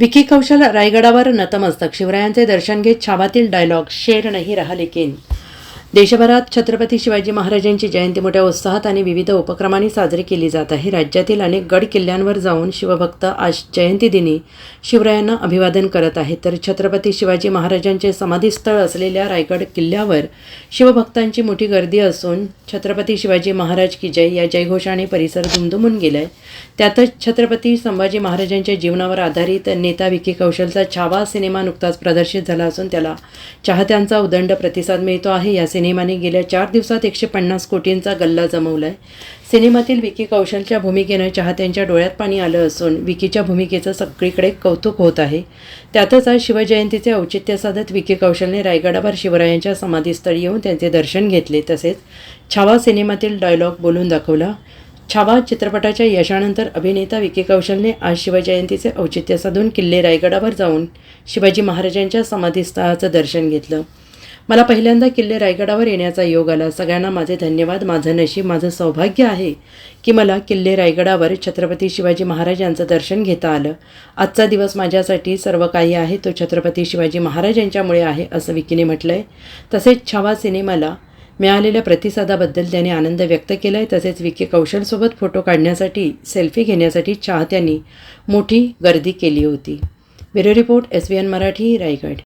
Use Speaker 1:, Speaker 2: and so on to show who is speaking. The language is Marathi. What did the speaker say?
Speaker 1: विकी कौशल रायगडावर नतमस्तक. शिवरायांचे दर्शन घेत छावातील डायलॉग शेर नाही रहा लेकिन देशभरात छत्रपती शिवाजी महाराजांची जयंती मोठ्या उत्साहात आणि विविध उपक्रमांनी साजरी केली जात आहे. राज्यातील अनेक गड किल्ल्यांवर जाऊन शिवभक्त आज जयंतीदिनी शिवरायांना अभिवादन करत आहेत. तर छत्रपती शिवाजी महाराजांचे समाधीस्थळ असलेल्या रायगड किल्ल्यावर शिवभक्तांची मोठी गर्दी असून छत्रपती शिवाजी महाराज की जय या जयघोषाने परिसर दुमदुमून गेलाय. त्यातच छत्रपती संभाजी महाराजांच्या जीवनावर आधारित नेता विकी कौशलचा छावा सिनेमा नुकताच प्रदर्शित झाला असून त्याला चाहत्यांचा उदंड प्रतिसाद मिळतो आहे. या सिनेमाने गेल्या चार दिवसात एकशे पन्नास कोटींचा गल्ला जमवलाय. सिनेमातील विकी कौशलच्या भूमिकेनं चाहत्यांच्या डोळ्यात पाणी आलं असून विकीच्या भूमिकेचं सगळीकडे कौतुक होत आहे. त्यातच आज शिवजयंतीचे औचित्य साधत विकी कौशलने रायगडावर शिवरायांच्या समाधीस्थळी येऊन त्यांचे दर्शन घेतले. तसेच छावा सिनेमातील डायलॉग बोलून दाखवला. छावा चित्रपटाच्या यशानंतर अभिनेता विकी कौशलने आज शिवजयंतीचे औचित्य साधून किल्ले रायगडावर जाऊन शिवाजी महाराजांच्या समाधीस्थळाचं दर्शन घेतलं. मला पहिल्यांदा किल्ले रायगडावर येण्याचा योग आला. सगळ्यांना माझे धन्यवाद. माझं नशीब माझं सौभाग्य आहे की मला किल्ले रायगडावर छत्रपती शिवाजी महाराज यांचं दर्शन घेता आलं. आजचा दिवस माझ्यासाठी सर्व काही आहे. तो छत्रपती शिवाजी महाराज यांच्यामुळे आहे असं विकीने म्हटलं आहे तसेच छावा सिनेमाला मिळालेल्या प्रतिसादाबद्दल त्याने आनंद व्यक्त केला आहे तसेच विकी कौशलसोबत फोटो काढण्यासाठी सेल्फी घेण्यासाठी चाहत्यांनी मोठी गर्दी केली होती. Bureau report S B N Marathi Raigad.